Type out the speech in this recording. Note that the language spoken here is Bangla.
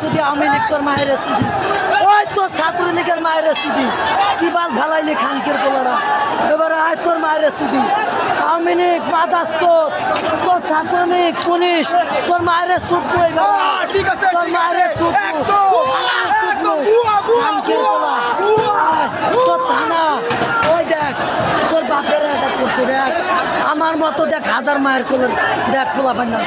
সুদি আওয়ামী লীগ তোর মায়ের সুদি ওই তো ছাত্রলীগের মায়ের সুদি কি বাল ভালাইলি খানকের পোলারা? এবারে আয় তোর মায়ের সুদি আওয়ামী লীগ মাদার চোদ তোর ছাত্রলীগ পুলিশ তোর মায়ের সুদ বই ঠিক আছে, তোর মায়ের সুদ তোর থানা। ওই দেখ তোর বাপের এটা করছে দেখ। আমার মতো দেখ হাজার মায়ের কোলের দেখ পোলা পান্না